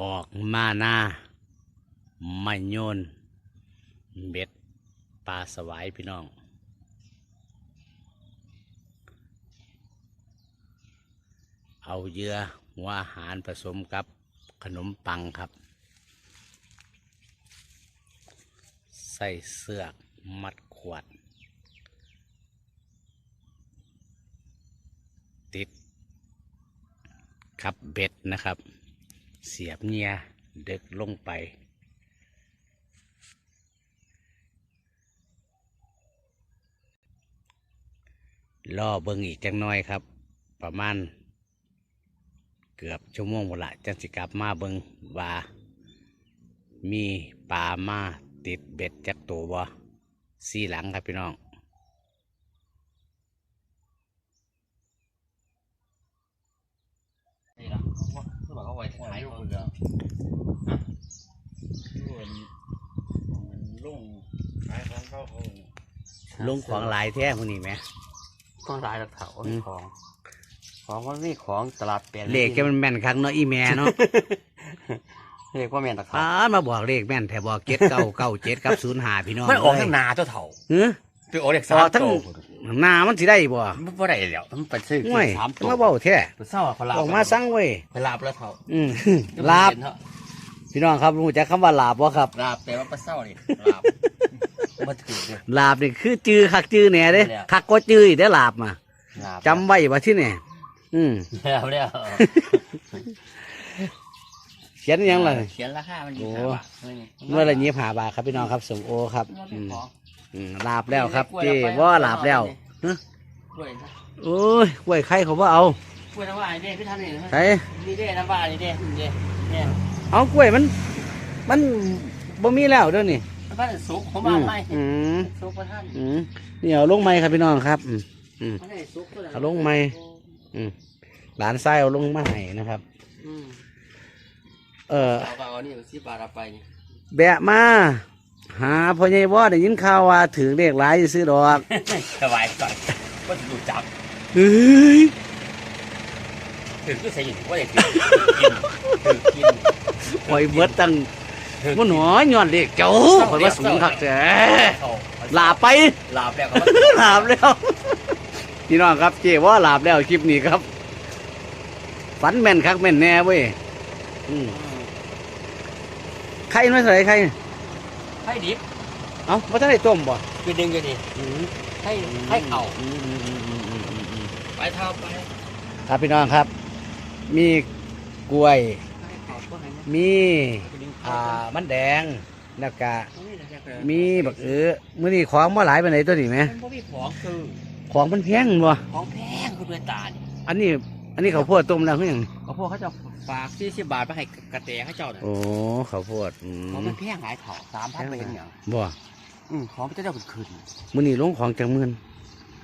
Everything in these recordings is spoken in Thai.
ออกมาหน้าไม่โยน เบ็ดปลาสวายพี่น้อง เอาเยื่อหัวอาหารผสมกับขนมปังครับ ใส่เสือกมัดขวด ติด ครับเบ็ดนะครับ เสียบเงียเด็กลงไป ล่อเบิงอีกจังน้อยครับ ประมาณ เกือบชั่วโมงหมดละจังสิกลับมาเบิงว่า มีปลามาติดเบ็ดจักตัวบ่สีหลังครับพี่น้อง นี่ละ เขาบอกเขาไว้ขายเขาจะลุงขายของเขาเขาลงของหลายแท้พวกนี้ไหมต้องรายหลักเถาอืมของ ของมันมีของตลาดเปลี่ยนเลขแกมันแม่นครั้งเนาะอีแม่เนาะเรียกว่าแม่นตะอ่าเถามาบอกเลขแม่นแต่บอกเจ็ดเก้าเก้าเจ็ดกับศูนย์หาพี่น้องมันออกเลยทั้งนาเจ้าเถาเฮ้ย ไปออกเด็กอสาอมกทั้งโตหนามันสิได้บ่มันบ่ได้แล้วมันไปซื้อห่วยสามตัวมาเบ้าแท้ไปเศร้าเขาลาบออกมาสั่งเว้ยไปลาบแล้วเถาอืมลาบพี่น้องครับรู้จักคำว่าลาบบ่ครับ ลาบแต่ว่าไปเศร้านี่ลาบมาถือเนี่ย ลาบนี่คือจื้อคักจื้อแหน่เด้แล้ว คักก็จื้ออีกได้อลาบมาลาบจำไว้ว่าที่นี่อืมแล้วแล้วเขียนอิหยังล่ะเขียนราคามันอยู่โอ้ห้าบาทเมื่อละยี่สิบห้าบาทครับพี่น้องครับสมโอครับมันอืเป็นมของ อืมลาบแล้วครับกล้วยเจ้เอาไปว่าลาบแล้วฮะกล้วยนะโอ้ยกล้วยไข่เขาว่าเอากล้วยน้ำว้านี่เด้พี่ท่านนี่นะใส่นี่เด้น้ำว้านี่เด้นี่เด้เนี่ยเอากล้วยมัน มันบ่มีแล้วเด้อนี่มันก็สุกผมอืมามให้อืมสุกประท่านอืมนี่เอาลงไม้ครับพี่น้องครับอืมอืมมันได้สุกก็เลยเอาลงไหมอืมหลานไส้เอาลงมาให้นะครับอืมเออเอาไปเอานี่สิบบาทเอาไปนี่แบะมา หาพ่อใหญ่ว่าได้ยินข่าวว่าถือเลขหลายซื้อดอกสบายก่อนก็จะดูจับเฮ้ยถึงก็ใส่อยู่ว่าจะถึงกินถึงกินคอยเบิดตั้งถึงมันหนอย้อนเลขเจ้าคอยว่าสูงคักแท้ลาไปลาบแล้วก็ลาบแล้วพี่น้องครับเจว่าลาบแล้วคลิปนี้ครับฝันแม่นคักแม่นแน่เว้ยอืมใครไม่ใส่ใคร ให้ดิบเอ้าว่าท่านได้ต้มบ่ไปดึงกันดิอืมให้ให้เข่าอืมอืมอืมอืมอืมอืมอืมไปเท่าไปครับพี่น้องครับ มีกล้วย ให้เข่าก็ให้นะมีไปดึงอ่าเข่ามันแดงแล้วก็นี่นะจ๊ะเกิดมีบักเออมื้อนี้ของมาหลายไปไหนใดตัวนี้ไหมมันบ่มีของคือของมันแพงบ่ของแพงคือด้วยตานี่อันนี้ อันนี้ข้าวโพดต้มแล้วคือหยังเขาพวกเขาจะ ฝากสี่สิบบาทไปให้กระแตเขาเจ้าน่ะโอ้ข้าวโพดอืของมมันแพงหลายเข่าสามพันไปยังอย่างบ่อืมของมันจะได้ขึ้นมื้อนี้ลงของจังหมื่น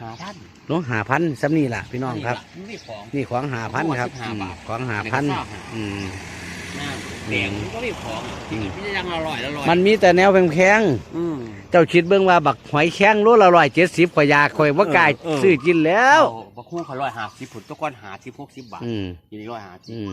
หาพันลงหาพันซ้ำนี่ล่ะพี่น้องครับมันมีของ นี่ของหาพันครับโอ้15อืมบาทของหาพันเดี๋ยวก็ทราบอืมน้ำ แดงมันก็มีของอะอืมที่จะยังอร่อยอร่อยมันมีแต่แนวแพงอืม ๆเจ้าคิดเบิ่งว่าบักหอยแข้งโลละร้อยเจ็ดสิบข่อยอยากข่อยว่ากล้าเออเออ ซื้อกินแล้ว เอาบักคู่เขาร้อยหาสิบผุดตะก้อนหาสิบหกสิบบาทอืมอยู่ในร้อยหาสิบอืม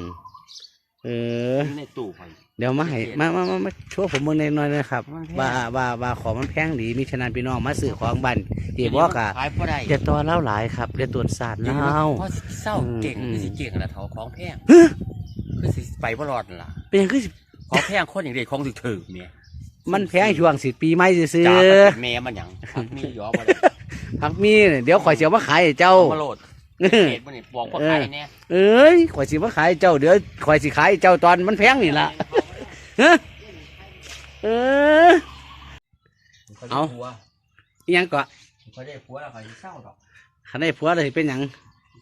เออ อยู่ในตู้ข่อยเดี๋ยวมาให้มามามามาช่วยผมเบิ่งหน่อยๆนะครับมันแพง ว่าว่าว่าของมันแพงดีมีฉะนั้นพี่น้องมาซื้อของบันเจ็บบอกะขายพอได้จะตัวเล่าหลายครับเรียกตัวศาสตร์เล่าเพราะเศร้าเก่งอืมคือสิเก่งนะเถาของแพงฮะ คือสิไปบ่รอดนั่นล่ะเป็นหยังคือสิของแพงคนอย่างเด็กของถึกถึกเนี่ยมันแพงช่วงสิปีใหม่ซื้อจ้าก็เป็นแม่มันหยังมีหยอบ่ได้ๆพักมีเนี่ยเดี๋ยวข่อยเสียมาขายให้เจ้ามาโหลดเออเกตมันนี่บอกพ่อขายเนี่ย เอ้ยข่อยสิมาขายให้เจ้าเดี๋ยวข่อยสิขายให้เจ้าตอนมันแพงนี่ล่ะฮะเออ เอา อิหยังก็เขาได้ผัวแล้วเขาสิเศร้าดอกขันได้ผัวเลยเป็นหยัง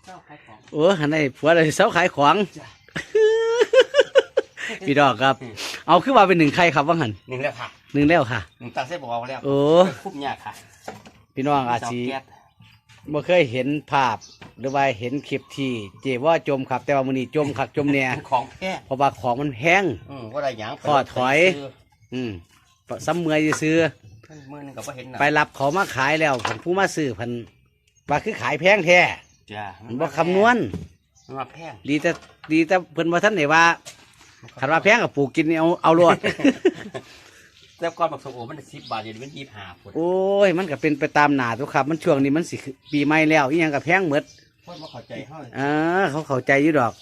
เศร้าขายของโอ้ขันได้ผัวเลยเสาขายของจ้ะ พี่ดอกครับ เอาขึ้นมาเป็นหนึ่งใครครับว่าหันหนึ่งแล้วค่ะหนึ่งแล้วค่ะหนึ่งตังเส้นบอกเอาแล้วโอ้คุ้มยากค่ะ พี่น้องอาชีเสแก๊สบ่เคยเห็นภาพหรือว่าเห็นคลิปที่เจว่าจมครับ แต่ว่ามื้อนี้จมคักจมแหน่ของแพงเพราะว่าของมันแพงอืมว่าได้หยังขอถอย อืมซ้ำเมื่อยซื้อมือหนึงก็บ่เห็นน่ะไปรับเขามาขายแล้วผมผู้มาซื้อเพันว่าคือขายแพงแท้จ้ามันบ่คำนวณมันมาแพงดีแต่ดีแต่เพิ่นบ่ทันได้ว่า คันว่าแพงกับปลูกกินนี่เอาเอารวด แต่ก่อนบักสมโอมันสิบบาทเดี๋ยวนี้มันยี่ห้าพุ่นโอ้ย มันก็เป็นไปตามหนาทุกครับ มันช่วงนี้มันสิปีใหม่แล้วอีหยังกับแพงหมดคนมาเข้าใจเฮาอ่าเขาเข้าใจอยู่ดอก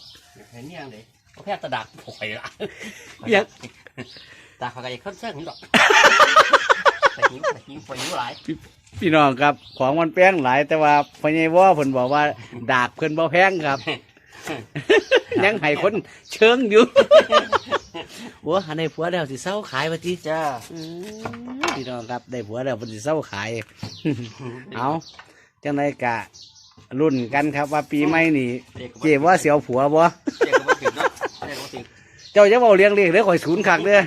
เห็นยังเลยเขาแพทย์ตะดักโผล่ละยัง ตาเขาไก่ขึ้นเส้นนี่หรอกแต่หิวแต่หิวปหิวหลายพี่น้องครับของมันแพงหลายแต่ว่าพญายว่าเพิ่นบอกว่าดากเพิ่นบ่แพงครับ ยังให้คนเชิงอยู่โอ้หันได้ผัวแล้วสิเศร้าขายว่าติจ้าอืมพี่น้องครับได้ผัวแล้วเพิ่นสิเศร้าขาย เอาจังไดกะรุ่นกันครับว่าปีใหม่นี่ เจ็บว่าเสียวผัวบ่เจ๊ก็บ่ถึงเนาะเจ๊ก็บ่ถึงเจ้าจะเว้าเลี้ยงเลี้ยงเด้อข่อยศูนย์คักเด้อ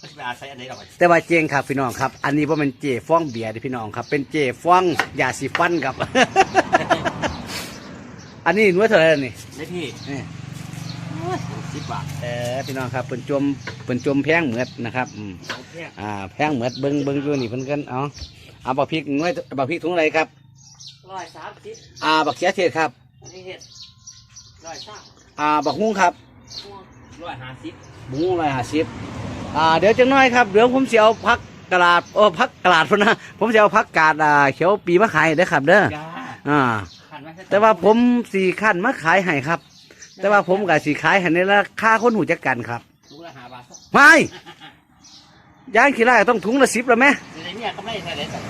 มันจะไปอาศัยอันไหนหรอกแต่ว่าเจงครับพี่น้องครับ อันนี้ว่ามันเจฟ้องเบียร์เด้อพี่น้องครับ เป็นเจฟ้องยาสีฟันครับ อันนี้หนวดเท่าไหร่ล่ะนี่ได้พี่นี่สิบบาทเออพี่น้องครับเป็นจมเป็นจมแพงเหมือดนะครับอืมสองแพงอ่าแพงเหมือดเบิ้งเบิ้งอยู่นี่เพิ่นกันเอาเอาบักพริกหน่วยบักพริกถุงอะไรครับร้อยสามสิบอ่าบักเขียเทศครับอันนี้เห็ดร้อยสามอ่าบักฮุ้งครับร้อยห้าสิบบุ้งร้อยห้าสิบอ่าเดี๋ยวจังน้อยครับเดี๋ยวผมสิเอาพักกระดาษโอ้พักกระดาษพุ่นนะผมจะเอาพักกาดอ่าเขียวปีมาขายเด้อครับเด้อจ้า อ่าขันไว้ให้ แต่ว่าผมสีขั้นมาขายให้ครับ แต่ว่าผมกับสีขายให้ในราคาคนหูจักกันครับลูกละห้าบาทไม่ย่างขี้ไร่ต้องถุงละสิบแล้วไหมเดี๋ยวนี้ก็ไม่ใช่เลยสัก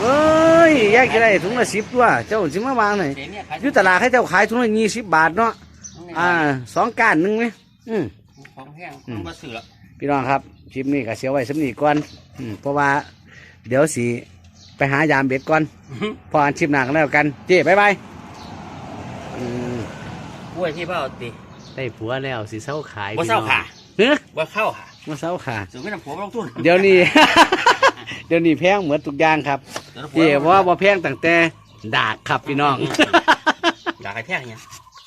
เอ้ยย่างขี้ไร่ถุงละสิบตัวเจ้าสิมาวางหน่อยเดี๋ยวนี้ขายอยู่ตลาดให้เจ้าขายถุงละยี่สิบบาทเนาะอ่าสองก้านหนึ่งไหมอืมของแพงของมาซื้อละพี่น้องครับคลิปนี้ก็เสียไว้สำนีก่อนอืมเพราะว่า เดี๋ยวสีไปหายามเบ็ดก่อน พออันชิมหนักแล้วกัน เจ๊บายบายอืม กล้วยที่เบ้าติได้ผัวแล้วสิเศร้าขายบ่เศร้าค่ะเฮ้ยว่าเข้าค่ะมาเศร้าขาซื้อไม่นำผัวมาลงทุนเดี๋ยวนี้ เดี๋ยวนี้แพงเหมือนทุกอย่างครับดี๋ยวผัเจ๊ว่าบ่แพงตั้งแต่ดากครับพี่น้องอยากให้แพงเนี่ย